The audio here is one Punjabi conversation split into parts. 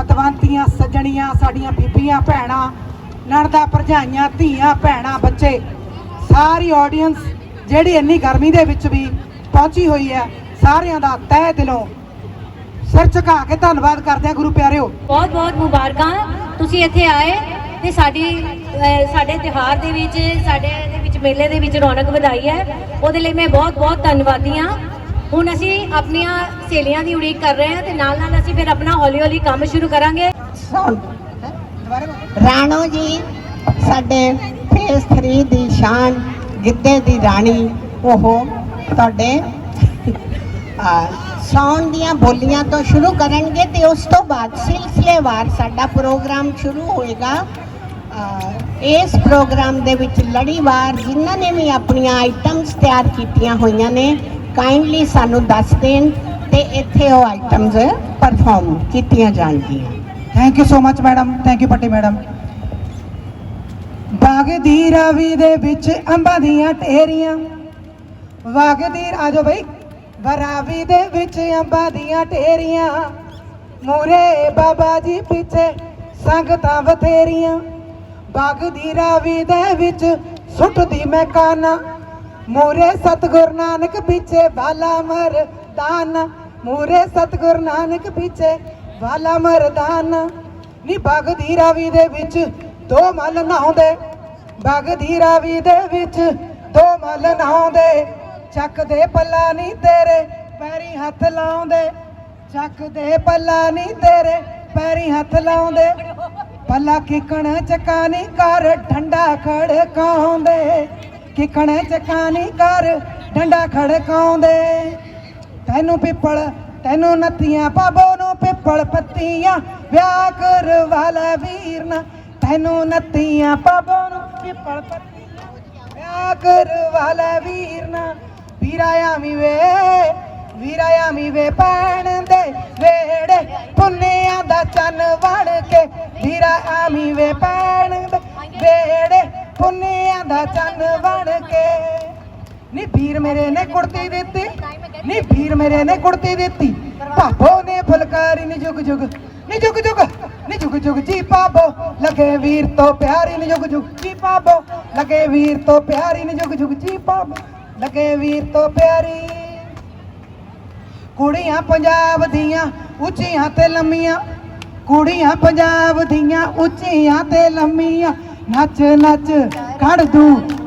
ਪਤਵੰਤੀਆਂ ਸੱਜਣੀਆਂ, ਸਾਡੀਆਂ ਬੀਬੀਆਂ, ਭੈਣਾਂ, ਨਣਦਾ, ਭਰਜਾਈਆਂ, ਧੀਆਂ, ਭੈਣਾਂ, ਬੱਚੇ, ਸਾਰੀ ਆਡੀਅנס ਜਿਹੜੀ ਇੰਨੀ ਗਰਮੀ ਦੇ ਵਿੱਚ ਵੀ ਪਹੁੰਚੀ ਹੋਈ ਹੈ, ਸਾਰਿਆਂ ਦਾ ਤਹਿ ਦਿਲੋਂ ਸਿਰ ਝੁਕਾ ਕੇ ਧੰਨਵਾਦ ਕਰਦੇ ਹਾਂ ਗੁਰੂ ਪਿਆਰਿਓ। ਬਹੁਤ ਬਹੁਤ ਮੁਬਾਰਕਾਂ। ਤੁਸੀਂ ਇੱਥੇ ਆਏ ਤੇ ਸਾਡੀ ਸਾਡੇ ਤਿਉਹਾਰ ਦੇ ਵਿੱਚ, ਸਾਡੇ ਦੇ ਵਿੱਚ ਮੇਲੇ ਦੇ ਵਿੱਚ ਰੌਣਕ ਵਧਾਈ ਹੈ। ਉਹਦੇ ਲਈ ਮੈਂ ਬਹੁਤ ਬਹੁਤ ਧੰਨਵਾਦੀ ਹਾਂ। ਹੁਣ ਅਸੀਂ ਆਪਣੀਆਂ ਸਹੇਲੀਆਂ ਦੀ ਉਡੀਕ ਕਰ ਰਹੇ ਹਾਂ ਤੇ ਨਾਲ ਨਾਲ ਅਸੀਂ ਫਿਰ ਆਪਣਾ ਹੌਲੀ ਹੌਲੀ ਕੰਮ ਸ਼ੁਰੂ ਕਰਾਂਗੇ। ਰਾਣੋ ਜੀ ਸਾਡੇ ਫੇਸ 3 ਦੀ ਸ਼ਾਨ ਗਿੱਧੇ ਦੀ ਰਾਣੀ ਉਹ ਤੁਹਾਡੇ ਆ, ਸੌਣ ਦੀਆਂ ਬੋਲੀਆਂ ਤੋਂ ਸ਼ੁਰੂ ਕਰਨਗੇ ਤੇ ਉਸ ਤੋਂ ਬਾਅਦ ਸਿਲਸਿਲੇਵਾਰ ਸਾਡਾ ਪ੍ਰੋਗਰਾਮ ਸ਼ੁਰੂ ਹੋਏਗਾ। ਇਸ ਪ੍ਰੋਗਰਾਮ ਦੇ ਵਿੱਚ ਲੜੀਵਾਰ ਜਿਨ੍ਹਾਂ ਨੇ ਵੀ ਆਪਣੀਆਂ ਆਈਟਮਸ ਤਿਆਰ ਕੀਤੀਆਂ ਹੋਈਆਂ ਨੇ ਕਾਈਂਡਲੀ ਸਾਨੂੰ ਦੱਸ ਦੇਣ ਤੇ ਇੱਥੇ ਉਹ ਆਈਟਮਸ ਪਰਫਾਰਮ ਕੀਤੀਆਂ ਜਾਣਗੀਆਂ। Thank you so much madam thank you Patti madam ਬਾਗ ਰਾਵੀ ਦੇ ਵਿੱਚ ਅੰਬਾਂ ਦੀਆਂ ਢੇਰੀਆਂ। ਵਗਦੀ ਆਜੋ ਬਈ। ਬਰਾਵੀ ਦੇ ਵਿੱਚ ਅੰਬਾਂ ਦੀਆਂ ਢੇਰੀਆਂ। ਮੂਰੇ ਬਾਬਾ ਜੀ, ਪਿੱਛੇ ਸੰਗਤਾਂ ਬਥੇਰੀਆਂ। ਬਾਗ ਦੀ ਰਾਵੀ ਦੇ ਵਿੱਚ ਸੁੱਟਦੀ ਮੈਂ ਕਾਨਾ। ਮੂਰੇ ਸਤਗੁਰ ਨਾਨਕ ਪਿੱਛੇ ਬਾਲਾ ਮਰਦਾਨਾ ਮੂਰੇ ਸਤਗੁਰ ਨਾਨਕ ਪਿੱਛੇ ਬਾਲਾ ਮਰਦਾਨਾ ਨੀ ਬਾਗ ਦੀ ਰਾਵੀ ਦੇ ਵਿੱਚ ਦੋ ਮੱਲ ਨਹਾਉਂਦੇ। ਬਾਗ ਰਾਵੀ ਦੇ ਵਿੱਚ ਦੋ ਮੱਲ ਨਹਾਉਂਦੇ। ਚੱਕਦੇ ਪੱਲਾ ਨਹੀਂ ਤੇਰੇ ਪੈਰੀ ਹੱਥ ਲਾਉਂਦੇ। ਚੱਕਦੇ ਪੱਲਾ ਨਹੀਂ ਤੇਰੇ ਪੈਰੀ ਹੱਥ ਲਾਉਂਦੇ। ਪੱਲਾ ਕਿਕਣ ਚਕਾਨੀ ਕਰ ਠੰਡਾ ਖੜਕਾਉਂਦੇ। ਕਿਕਣ ਚਕਾਨੀ ਕਰ ਡੰਡਾ ਖੜਕਾਉਂਦੇ। ਤੈਨੂੰ ਪਿੱਪਲ, ਤੈਨੂੰ ਨੱਤੀਆਂ ਪਾਬੋ ਨੂੰ ਪਿੱਪਲ ਪੱਤੀਆਂ, ਵਿਆਹ ਕਰਵਾ ਵੀਰ ਨਾ। ਤੈਨੂੰ ਨੱਤੀਆਂ ਪਾਬੋ ਨੂੰ ਪਿੱਪਲ ਪੱਤੀਆਂ, ਵਿਆਹ ਕਰਵਾ ਵੀਰ ਨਾ। ਵੀਰਾ ਆਵੀਂ ਵੇ, ਵੀਰਾ ਆਵੀਂ ਵੇ ਪੈਣ ਦੇ ਵੇੜੇ ਪੁੰਨਿਆਂ ਦਾ ਚੰਨ ਵੜ ਕੇ। ਵੀਰਾ ਆਵੀਂ ਵੇ ਪੈਣ ਦੇ ਵੇੜੇ ਪੁੰਨਿਆਂ ਦਾ ਚੰਨ ਵੜ ਕੇ। ਨੀ ਵੀਰ ਮੇਰੇ ਨੇ ਕੁੜਤੀ ਦਿੱਤੀ, ਨੀ ਵੀਰ ਮੇਰੇ ਨੇ ਕੁੜਤੀ ਦਿੱਤੀ। ਭਾਬੋ ਨੇ ਫੁਲਕਾਰੀ, ਨੀ ਜੁਗ ਜੁਗ, ਨੀ ਜੁਗ ਜੁਗ, ਨੀ ਜੁਗ ਜੁਗ ਜੀ ਪਾਬੋ ਲਗੇ ਵੀਰ ਤੋਂ ਪਿਆਰੀ, ਨੀ ਜੁਗ ਜੁਗ ਜੀ ਪਾਬੋ ਲਗੇ ਵੀਰ ਤੋਂ ਪਿਆਰੀ, ਨੀ ਜੁਗ ਜੁਗ ਜੀ ਪਾਬੋ ਲਗੇ ਵੀਰ ਤੋਂ ਪਿਆਰੀ। ਕੁੜੀਆਂ ਪੰਜਾਬ ਦੀਆਂ ਉੱਚੀਆਂ ਤੇ ਲੰਮੀਆਂ, ਕੁੜੀਆਂ ਪੰਜਾਬ ਦੀਆਂ ਉੱਚੀਆਂ ਤੇ ਲੰਮੀਆਂ ਨੱਚ ਨੱਚ ਕੱਢ ਦੂ।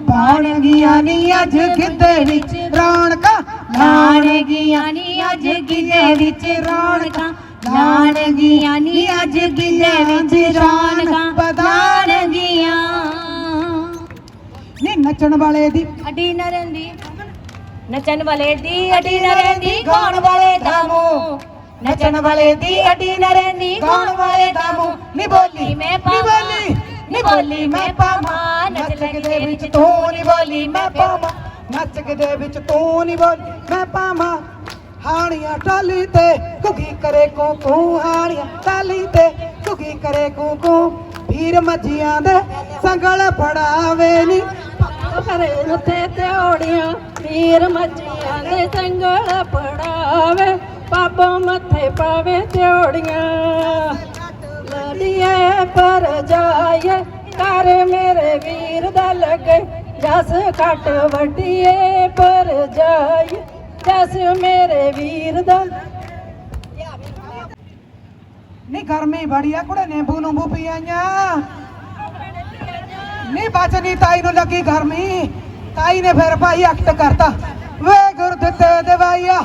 ਪਾਉਣਗੀਆਂ ਨੀ ਅੱਜ ਗਿੱਧੇ ਵਿੱਚ ਰੌਣਕਾਂ। ਲਾਣਗੀਆਂ ਨੀ ਅੱਜ ਗਿੱਧੇ ਵਿੱਚ ਰੌਣਕਾਂ। ਲਾਣਗੀਆਂ ਨੀ ਅੱਜ ਗਿੱਧੇ ਵਿੱਚ ਰੌਣਕਾਂ। ਲਾਣਗੀਆਂ ਨੀ ਨੱਚਣ ਵਾਲੇ ਦੀ ਅਡੀ ਨਰੰਦੀ ਨਚਣ ਵਾਲੇ ਦੀ ਅਡੀ ਨਰੰਦੀ ਗਾਉਣ ਵਾਲੇ ਦਾ ਮੂੰਹ। ਨਚਣ ਵਾਲੇ ਦੀ ਅਡੀ ਨਰੰਦੀ ਗਾਉਣ ਵਾਲੇ ਦਾ ਮੂੰਹ ਨੀ ਬੋਲੀ ਨੀ ਮੈਂ ਨੀ ਬੋਲੀ ਨੀ ਬੋਲੀ ਮੈਂ ਪਾਵਾਂ। ਨੱਚ ਦੇ ਵਿੱਚ ਤੂੰ ਨੀ ਬੋਲੀ ਮੈਂ ਪਾਵਾਂ। ਨੱਚ ਕੇ ਦੇ ਵਿੱਚ ਤੂੰ ਨੀ ਬੋਲੀ ਮੈਂ ਪਾਵਾਂ। ਹਾਣੀਆਂ ਟਾਲੀ ਤੇ ਕੁਗੀ ਕਰੇ ਕੂ ਕੂ ਹਾਣੀਆਂ ਟਾਲੀ ਤੇ ਕੁਗੀ ਕਰੇ ਕੂ ਕੂ। ਵੀਰ ਮੱਝੀਆਂ ਦੇ ਸੰਗਲ ਫੜਾਵੇ ਨੀ। ਹਰੇ ਉੱਤੇ ਤਿਉੜੀਆਂ ਵੀਰ ਮੱਝੀਆਂ ਦੇ ਸੰਗਲ ਪੜਾਵੇ ਪਾਪਾ ਮੱਥੇ ਪਾਵੇ ਤਿਉੜੀਆਂ ਲੜੀਏ ਪਰ ਜਾਏ ਕਰ ਮੇਰੇ ਵੀਰ ਦਾ ਲੱਗੇ ਜਸ ਘਟ ਵੱਡੀਏ ਪਰ ਜਾਏ ਜਸ ਮੇਰੇ ਵੀਰ ਦਾ। ਨੀ ਗਰਮੀ ਬੜੀ ਆ ਕੁੜੇ ਨਿੰਬੂ ਨੂੰਬੂ ਪੀ ਆਈਆਂ ਨੀ ਬਚਨੀ ਤਾਈ ਨੂੰ ਲੱਗੀ ਗਰਮੀ। ਤਾਈ ਨੇ ਫਿਰ ਭਾਈ ਐਕਟ ਕਰਤਾ। ਵੇ ਗੁਰ ਦਿੱਤੇ ਦਵਾਈਆ।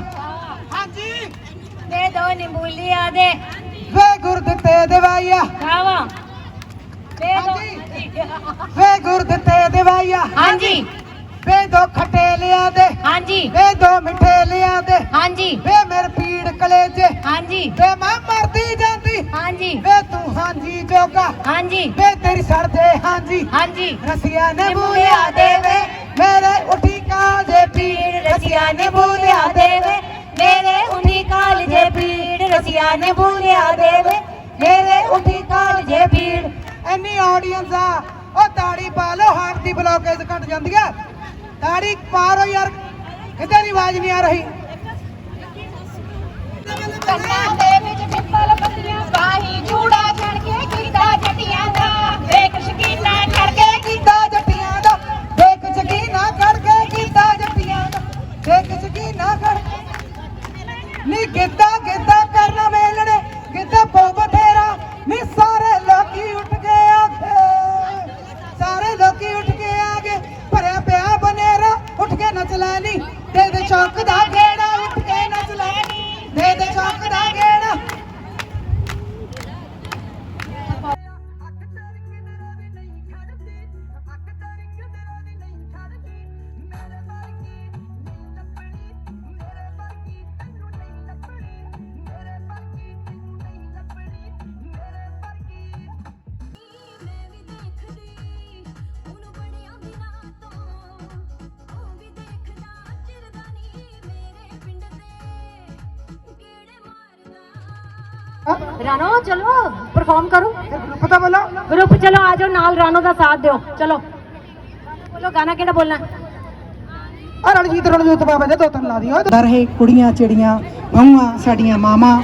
ਹਾਂਜੀ ਦੇ ਦੋ ਨਿੰਬੂਲੀਆਂ ਦੇ। ਵੇ ਗੁਰ ਦਿੱਤੇ ਦਵਾਈਆ। ਖਾਵਾ ਦੇ ਦੋ ਵੇ ਗੁਰ ਦਿੱਤੇ ਦਵਾਈਆ ਹਾਂਜੀ। ਵੇ ਦੋ ਖੱਟੇ ਲਿਆ ਦੇ। ਹਾਂਜੀ। ਵੇ ਦੋ ਮਿੱਠੇ ਲਿਆ ਦੇ। ਹਾਂਜੀ। ਵੇ ਮੇਰੇ ਪੀੜ ਕਲੇਜੇ। ਹਾਂਜੀ। ਵੇ ਮੈਂ ਮਰਦੀ ਜਾਂਦੀ। ਹਾਂਜੀ। ਵੇ ਤੂੰ ਹਾਂਜੀ ਜੋਗਾ। ਹਾਂਜੀ। ਵੇ ਤੇਰੀ ਸੜਦੇ ਹਾਂਜੀ। ਹਾਂਜੀ। ਰਸੀਆ ਨੇ ਬੂਲਿਆ ਦੇਵੇ। ਮੇਰੇ ਉਠੀ ਕਾਜੇ ਪੀੜ ਰਸੀਆ ਨੇ ਬੋਲਿਆ ਦੇਵੇ। ਮੇਰੇ ਉਨੀ ਕਾਲ ਜੇ ਪੀੜ ਰਸੀਆ ਨੇ ਬੋਲਿਆ ਦੇਵੇ। ਮੇਰੇ ਉਠੀ ਕਾਲਜੇ ਪੀੜ ਇੰਨੀ ਆਡੀਅנס ਆ ਉਹ ਤਾੜੀ ਪਾ ਲਓ ਹਾਰਟ ਦੀ ਬਲੋਕੇਜ ਘਟ ਜਾਂਦੀ ਆ ਤਾੜੀ ਪਾਰੋ ਯਾਰ ਕਿਤੇ ਦੀ ਆਵਾਜ਼ ਨਹੀਂ ਆ ਰਹੀ ਕੰਨਾਂ ਦੇ ਵਿੱਚ ਪਿੱਪਲ ਪੱਤੀਆਂ ਨਹੀਂ। ਤੇ ਦੇ ਚੌਕ ਰਾਣੋ ਚਲੋ ਪਰਫਾਰਮ ਕਰੋ। ਗਰੁੱਪ ਤਾਂ ਬੋਲੋ। ਗਰੁੱਪ ਚਲੋ ਆ ਜਾਓ ਨਾਲ ਰਾਣੋ ਦਾ ਸਾਥ ਦਿਓ। ਚਲੋ। ਬੋਲੋ ਗਾਣਾ ਕਿਹੜਾ ਬੋਲਣਾ? ਆ ਰਣਜੀਤ ਰਣਜੋਤ ਬਾਬਾ ਦੇ ਦੋ ਤਿੰਨ ਲਾ ਦਿਓ। ਰਹੇ ਕੁੜੀਆਂ ਚਿੜੀਆਂ ਬਹੂਆਂ ਸਾਡੀਆਂ ਮਾਵਾਂ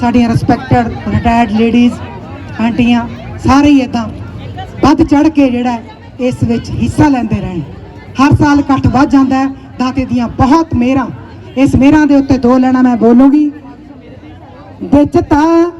ਸਾਡੀਆਂ ਰਿਸਪੈਕਟਡ ਰਿਟਾਇਰਡ ਲੇਡੀਜ਼ ਆਂਟੀਆਂ ਸਾਰੇ ਹੀ ਇਦਾਂ ਵੱਧ ਚੜ ਕੇ ਜਿਹੜਾ ਹੈ, ਇਸ ਵਿੱਚ ਹਿੱਸਾ ਲੈਂਦੇ ਰਹਿਣ। ਹਰ ਸਾਲ ਇਕੱਠ ਵੱਧ ਜਾਂਦਾ ਹੈ ਦਾਤੇ ਦੀਆਂ ਬਹੁਤ ਮਿਹਰਾਂ। ਇਸ ਮਿਹਰਾਂ ਦੇ ਉੱਤੇ ਦੋ ਲੈਣਾ ਮੈਂ ਬੋਲੂੰਗੀ। ਵਿੱਚ ਤਾਂ